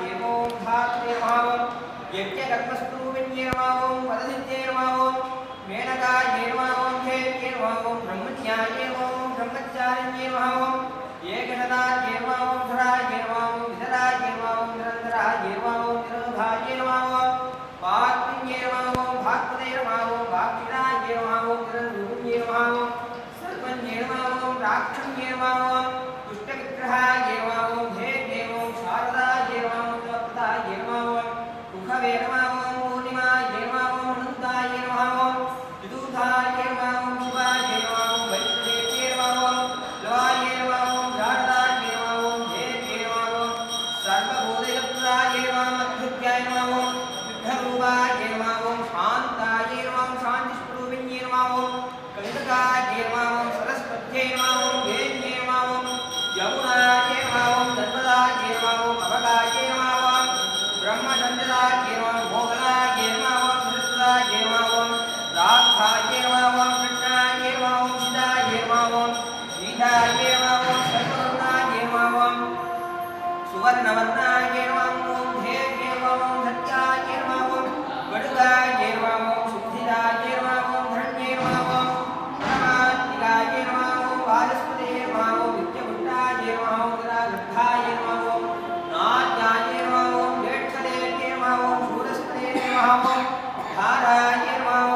देवो भातेर्मावं यज्ञकर्मस्वरूपिण्येर्मावं वदसिद्धेर्मावं मेनकायेर्मावं खेर्मावं ब्रह्मज्ञायेर्मावं ब्रह्मचारिण्येर्मावं एकशतायेर्मावं धरायेर्मावं विधरायेर्मावं निरन्तरायेर्मावं निरोधायेर्मावं पाक्तिन्येर्मावं भाक्तिर्मावं भाक्तिरायेर्मावं निरन्तरूपिण्येर्मावं सर्वन्येर्मावं राक्षन्येर्मावं दुष्टविग्रहाय saber பாராயணம்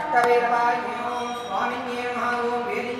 ಅಷ್ಟವೇ ನಮಃ ಓಂ ಸ್ವಾಮಿನ್ಯೇ ನಮಃ ಓಂ ವೇದಿ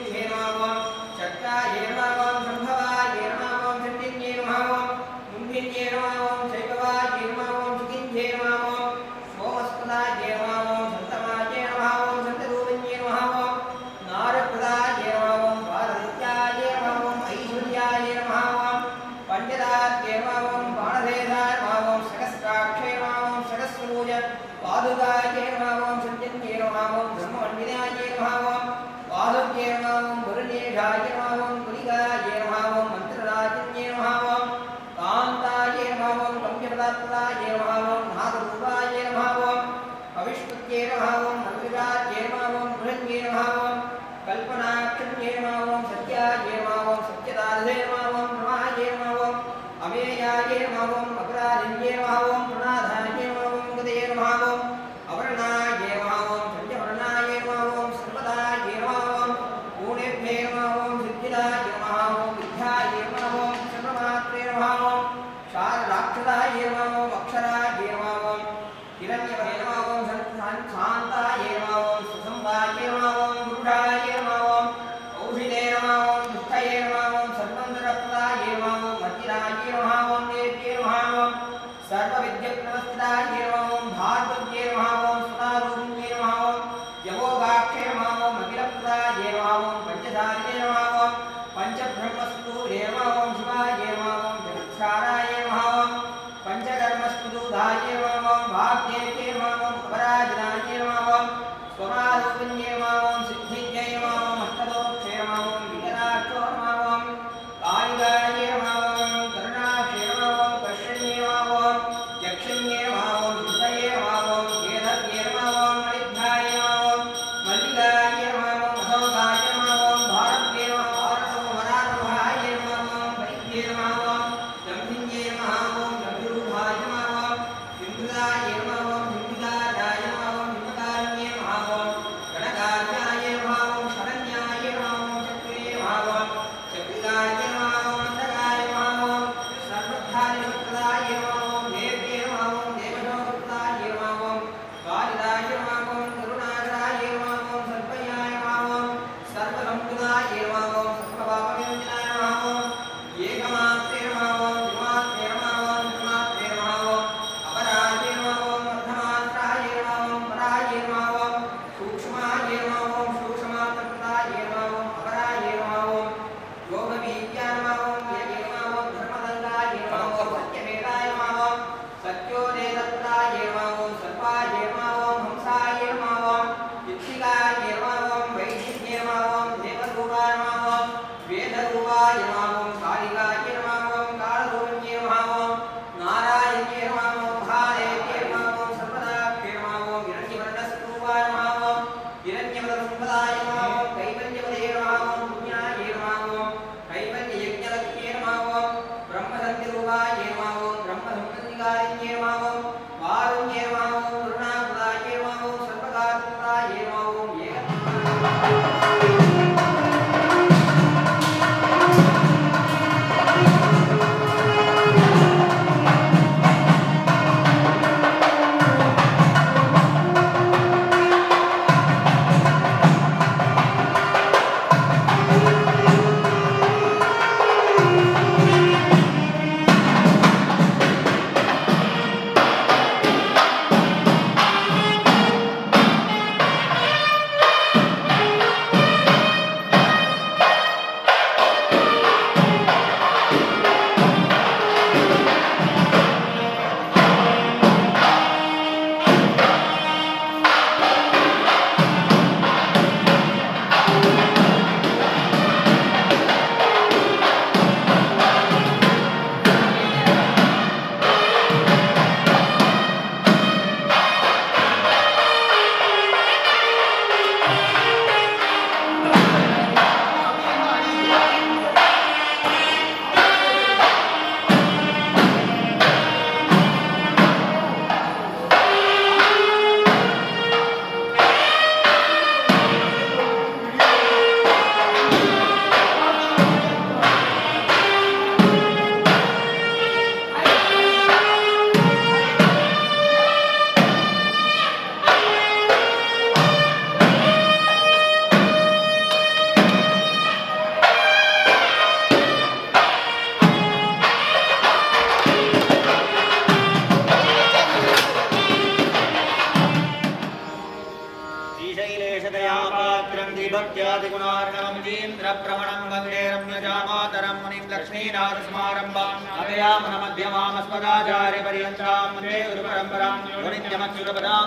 गुणार्णवमतीन्द्रभ्रमणं वन्दे रम्यजामातरं मुनिं लक्ष्मीनाथसमारम्भाम् अभयामनमध्यमामस्मदाचार्यपर्यन्तां वन्दे गुरुपरम्परां गुणित्यमच्युतपदां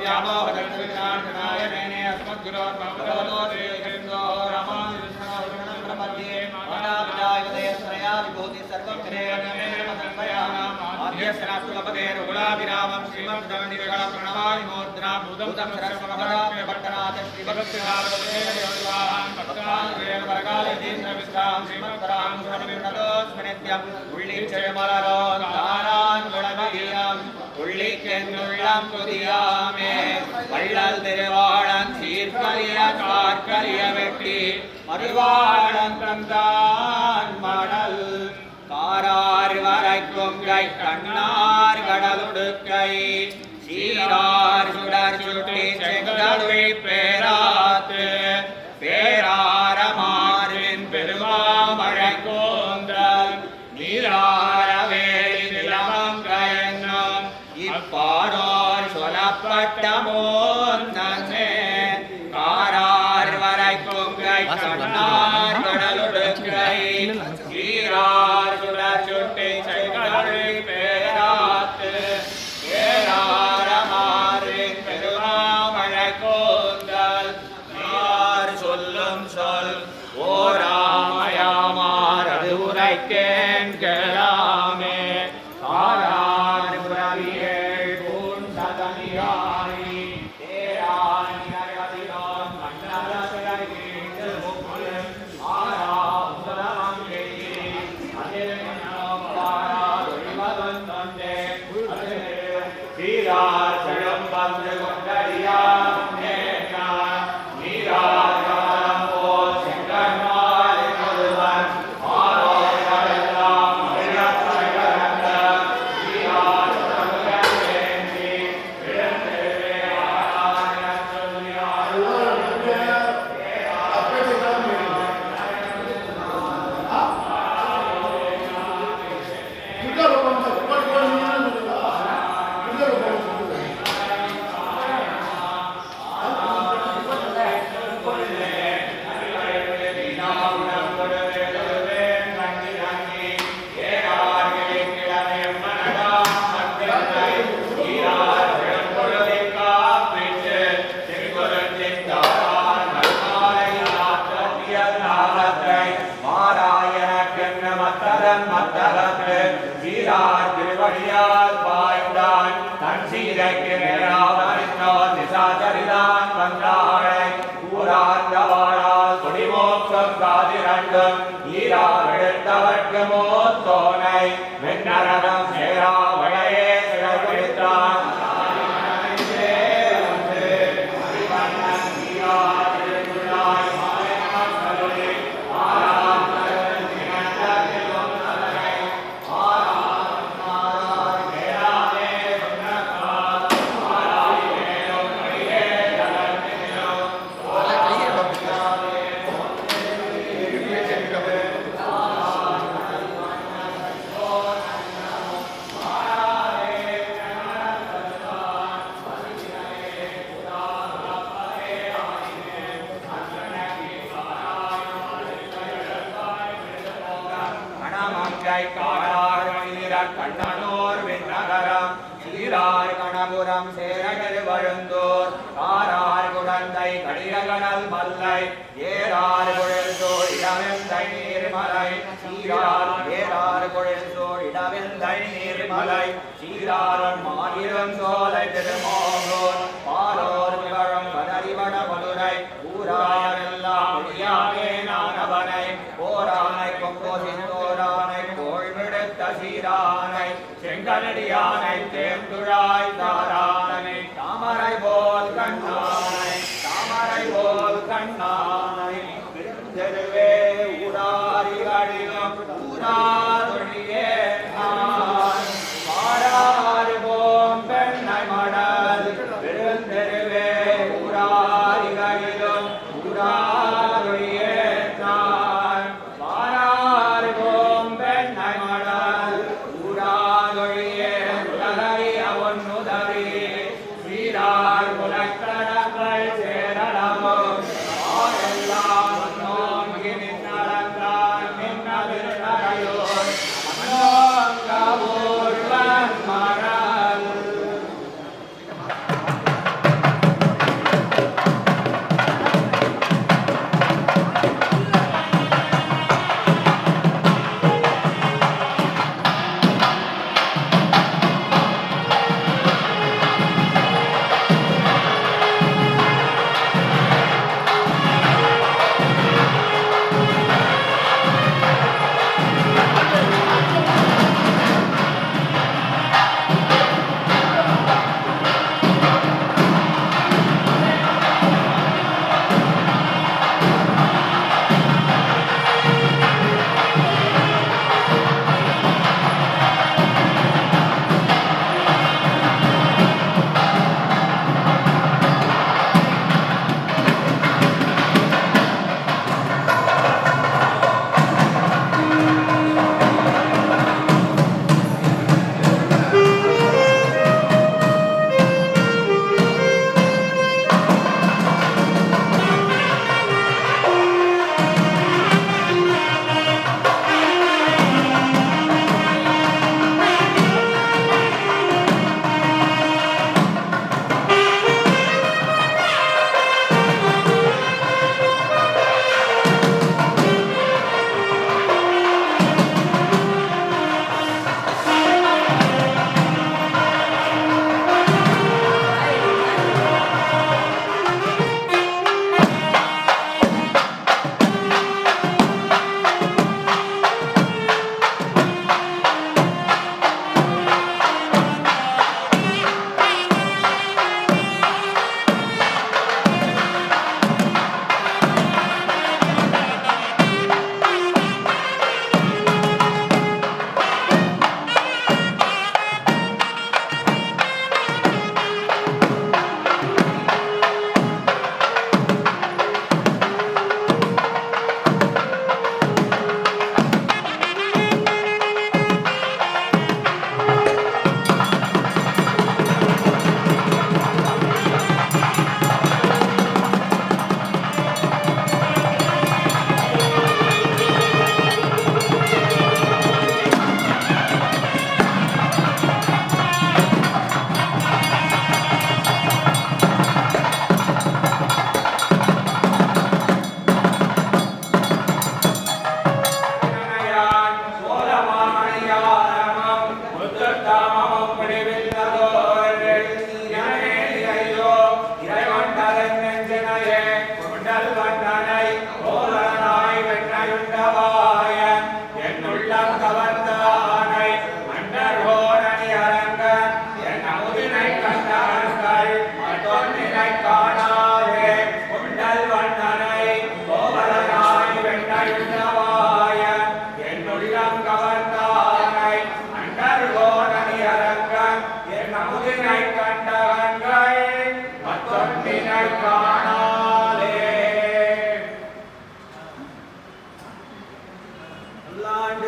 व्यामोहदक्षिणाय मेने अस्मद्गुरो भगवतो श्रीकृष्णो रामानुजस्य प्रपद्ये मातापितायुदयश्रया विभूति सर्वं आद्यस्नास्तुपदे रघुलाभिरामं श्रीमद्दण्डिविगणं प्रणमामि मोद्रां भूतं सरस्वमपदाभ्यपट्टनाथ श्रीभक्तिभागवतेन्द्रविश्रां श्रीमत्परां சுவனமிருந்ததோஸ்மனித்யம் உள்ளிச்செழுமலரோ தாரான் குணமகியம் உள்ளிக்கென்னுள்ளம் புதியாமே வள்ளல் திருவாழன் சீர்கரிய கார்கரிய வெட்டி மறுவாழன் தந்தான் மணல் காரார் கண்ணார் கடலுடுக்கை சீரார் சுடர் சுட்டி செங்கடுவி பேரா แก by கணமங்கை காரார் மணிரன் கண்ணனூர் விண்ணகரம். சீரார் கணபுரம் சேரகர் வழுந்தோர் காரார் குடந்தை கடிரகணல் மல்லை. ஏறார் குழல்தோர் இடமெந்தை நீர்மலை. சீரார் ஏறார் குழல்தோர் இடமெந்தை நீர்மலை. சீராரன் மாயிரம் சோலை திருமோகோர்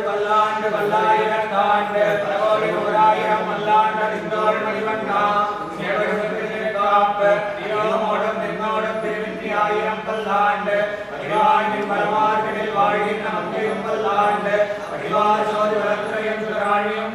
பல்லாண்டு. பல்லாண்டு பல்லாண்டு. பல்லாண்டு பல்லாண்டு பல்லாண்டு பல்லாண்டு